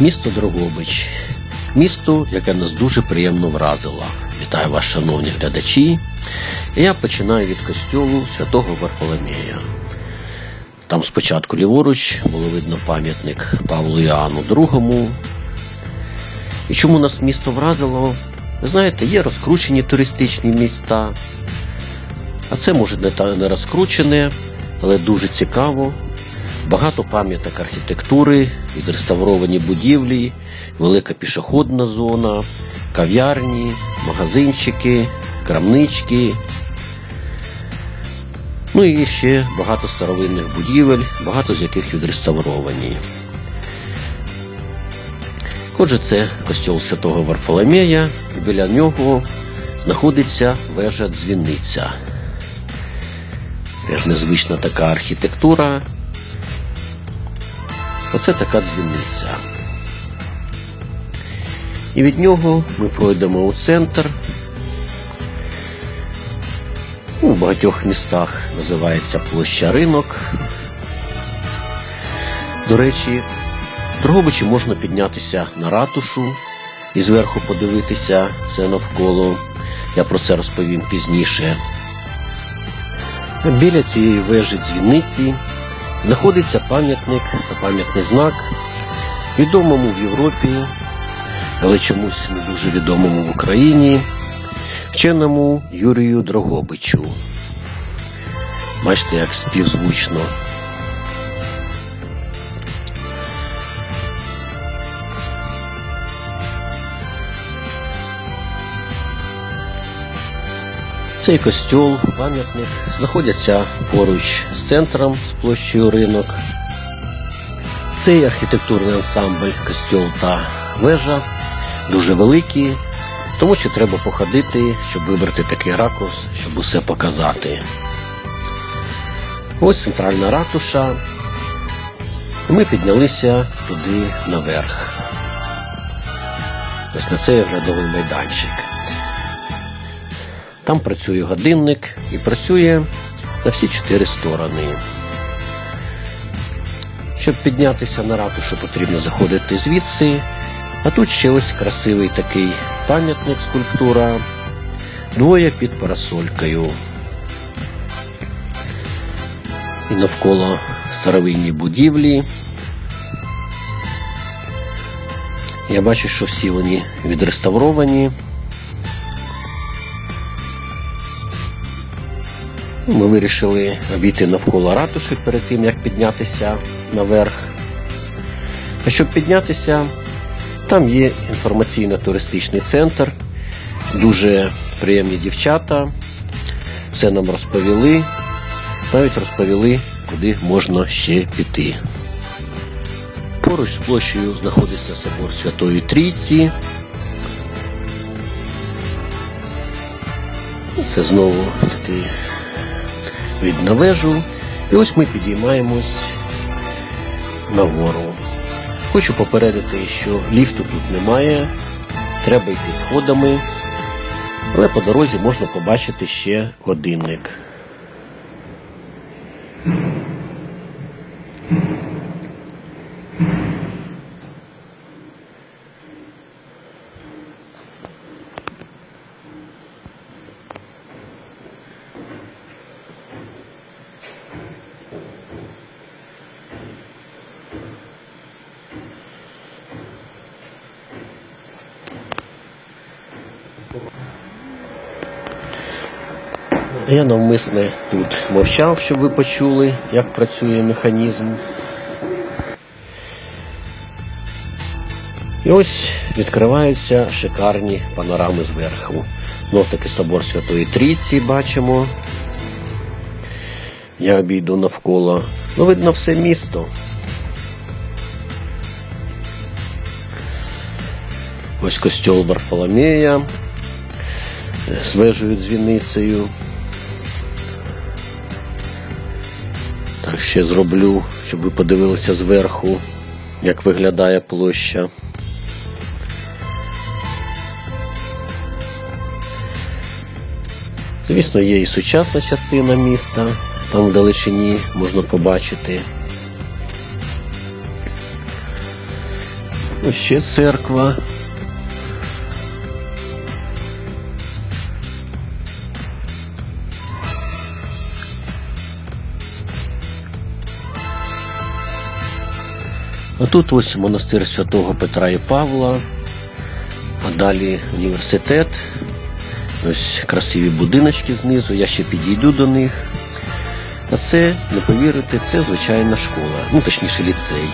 Місто Дрогобич. Місто, яке нас дуже приємно вразило. Вітаю вас, шановні глядачі. Я починаю від костюлу святого Варфоломея. Там спочатку ліворуч було видно пам'ятник Павлу Іоанну II. І чому нас місто вразило? Ви знаєте, є розкручені туристичні міста, а це може не розкручене, але дуже цікаво. Багато пам'яток архітектури, відреставровані будівлі, велика пішохідна зона, кав'ярні, магазинчики, крамнички. Ну і ще багато старовинних будівель, багато з яких відреставровані. Отже, це костьол Святого Варфоломея, і біля нього знаходиться вежа дзвіниця. Теж незвична така архітектура. Оце така дзвіниця. І від нього ми пройдемо у центр. У багатьох містах називається площа ринок. До речі, в Дрогобичі можна піднятися на ратушу і зверху подивитися все навколо. Я про це розповім пізніше. Біля цієї вежі дзвіниці знаходиться пам'ятник та пам'ятний знак, відомому в Європі, але чомусь не дуже відомому в Україні, вченому Юрію Дрогобичу. Бачите, як співзвучно. Цей костьол, пам'ятник знаходяться поруч з центром з площею ринок. Цей архітектурний ансамбль, костьол та вежа дуже великі, тому що треба походити, щоб вибрати такий ракурс, щоб усе показати. Ось центральна ратуша. Ми піднялися туди наверх. Ось на цей оглядовий майданчик. Там працює годинник і працює на всі чотири сторони. Щоб піднятися на ратушу, потрібно заходити звідси. А тут ще ось красивий такий пам'ятник скульптура. Двоє під парасолькою. І навколо старовинні будівлі. Я бачу, що всі вони відреставровані. Ми вирішили обійти навколо ратуші перед тим, як піднятися наверх. А щоб піднятися, там є інформаційно-туристичний центр, дуже приємні дівчата, все нам розповіли, навіть розповіли, куди можна ще піти. Поруч з площею знаходиться собор Святої Трійці. Це знову такий від на вежу. І ось ми підіймаємось нагору. Хочу попередити, що ліфту тут немає, треба йти сходами, але по дорозі можна побачити ще годинник. Я навмисне тут мовчав, щоб ви почули, як працює механізм. І ось відкриваються шикарні панорами зверху. Знов таки собор Святої Трійці бачимо. Я обійду навколо. Ну, видно все місто. Ось костьол Варфоломея з вежею дзвіницею. Ще зроблю, щоб ви подивилися зверху, як виглядає площа. Звісно, є і сучасна частина міста, там в далечині можна побачити. Ще церква. А тут ось монастир святого Петра і Павла, а далі університет. Ось красиві будиночки знизу, я ще підійду до них. А це, не повірите, це звичайна школа, ну точніше ліцей.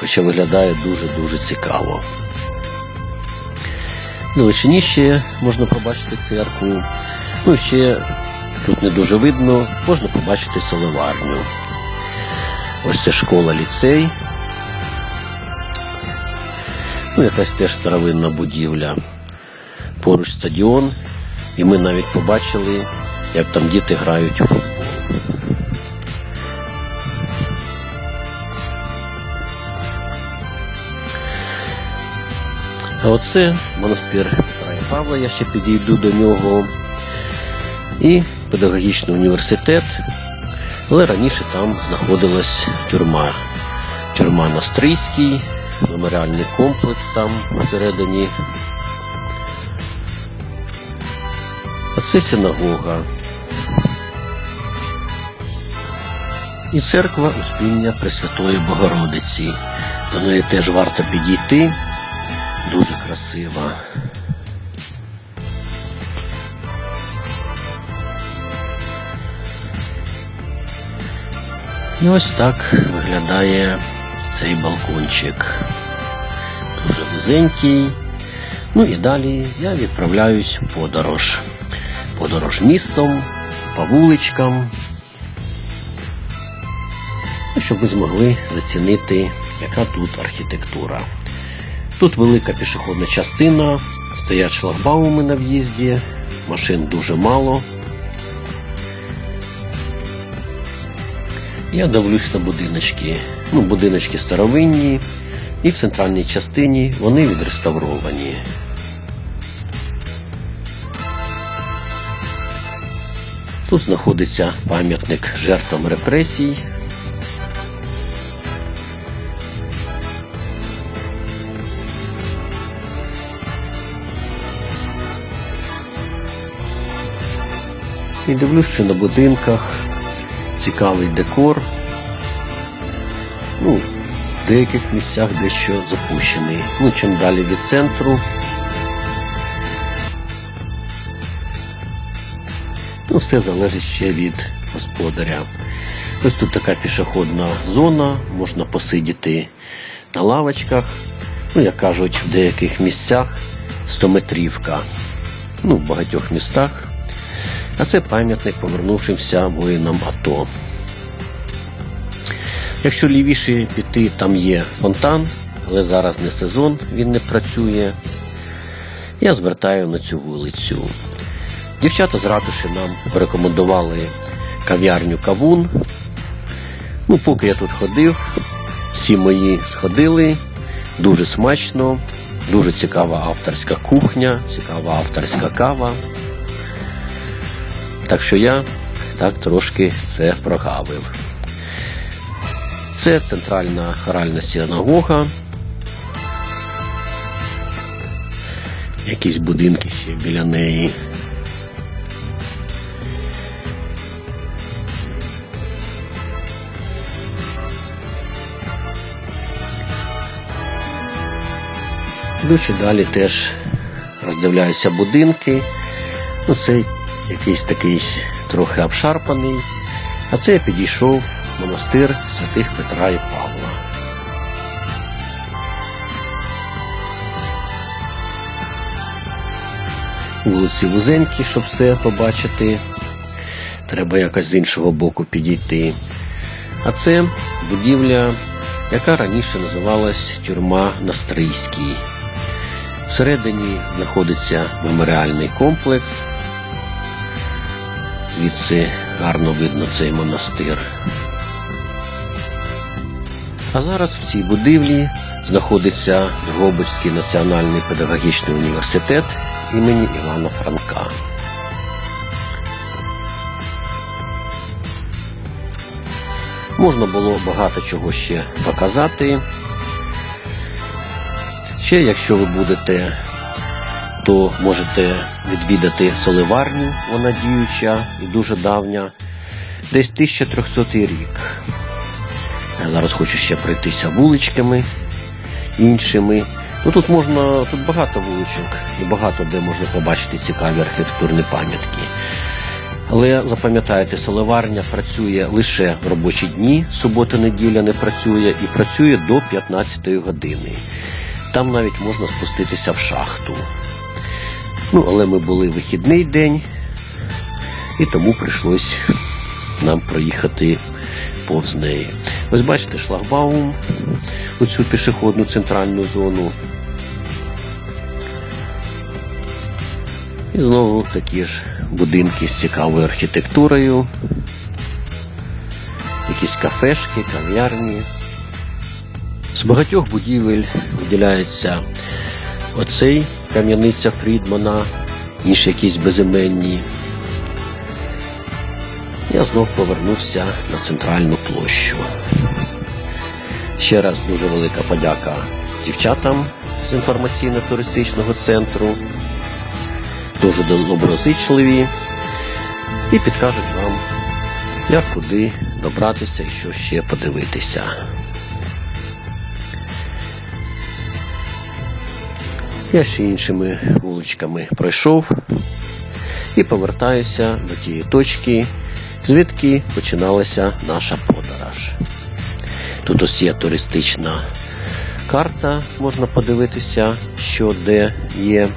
Хоча виглядає дуже-дуже цікаво. Далечині ще можна побачити церкву. Ну і ще тут не дуже видно, можна побачити соливарню. Ось це школа ліцей. Ну, якась теж старовинна будівля. Поруч стадіон. І ми навіть побачили, як там діти грають у футбол. А оце монастир Петра і Павла, я ще підійду до нього. І педагогічний університет. Але раніше там знаходилась тюрма. Тюрма Настрийський, меморіальний комплекс там всередині. А це синагога. І церква Успіння Пресвятої Богородиці. До неї теж варто підійти. Дуже красива. І ось так виглядає цей балкончик. Дуже вузенький. Ну і далі я відправляюсь в подорож. Подорож містом, по вуличкам. Ну, Щоб ви змогли зацінити, яка тут архітектура. Тут велика пішохідна частина, стоять шлагбауми на в'їзді, машин дуже мало. Я дивлюсь на будиночки. Ну, будиночки старовинні, і в центральній частині вони відреставровані. Тут знаходиться пам'ятник жертвам репресій. І дивлюсь, що на будинках цікавий декор. Ну, в деяких місцях дещо запущений. Ну, чим далі від центру. Ну, все залежить ще від господаря. Ось тут така пішохідна зона, можна посидіти на лавочках. Ну, як кажуть, в деяких місцях 100-метрівка. Ну, в багатьох містах. А це пам'ятник повернувшимся воїнам АТО. Якщо лівіше піти, там є фонтан, але зараз не сезон, він не працює. Я звертаю на цю вулицю. Дівчата з ратуші нам порекомендували кав'ярню Кавун. Ну, поки я тут ходив, всі мої сходили, дуже смачно, дуже цікава авторська кухня, цікава авторська кава. Так що я так трошки це прогавив. Це центральна хоральна синагога. Якісь будинки ще біля неї. Йдучи далі теж роздивляюся будинки. Ну, це якийсь такий трохи обшарпаний. А це я підійшов в монастир святих Петра і Павла. Вулиці вузенькі, щоб все побачити. Треба якось з іншого боку підійти. А це будівля, яка раніше називалась тюрма Настрийський. Всередині знаходиться меморіальний комплекс. Звідси гарно видно цей монастир. А зараз в цій будівлі знаходиться Дрогобицький національний педагогічний університет імені Івана Франка. Можна було багато чого ще показати, Ще, якщо ви будете, то можете відвідати соливарню, вона діюча і дуже давня, десь 1300 рік. Я зараз хочу ще пройтися вуличками іншими. Ну тут можна, тут багато вуличок і багато де можна побачити цікаві архітектурні пам'ятки. Але запам'ятайте, соливарня працює лише в робочі дні, субота-неділя не працює і працює до 15 години. Там навіть можна спуститися в шахту. Ну, але ми були вихідний день, і тому прийшлось нам проїхати повз неї. Ось бачите шлагбаум, оцю пішохідну центральну зону. І знову такі ж будинки з цікавою архітектурою, якісь кафешки, кав'ярні. З багатьох будівель виділяється оцей кам'яниця Фрідмана, інші якісь безіменні. Я знов повернувся на центральну площу. Ще раз дуже велика подяка дівчатам з інформаційно-туристичного центру. Дуже доброзичливі і підкажуть вам, як куди добратися і що ще подивитися. Я ще іншими вуличками пройшов і повертаюся до тієї точки, звідки починалася наша подорож. Тут ось є туристична карта, можна подивитися, що де є.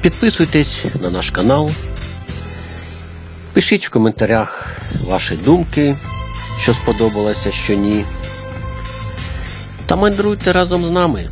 Підписуйтесь на наш канал, пишіть в коментарях ваші думки, що сподобалося, що ні. Та мандруйте разом з нами.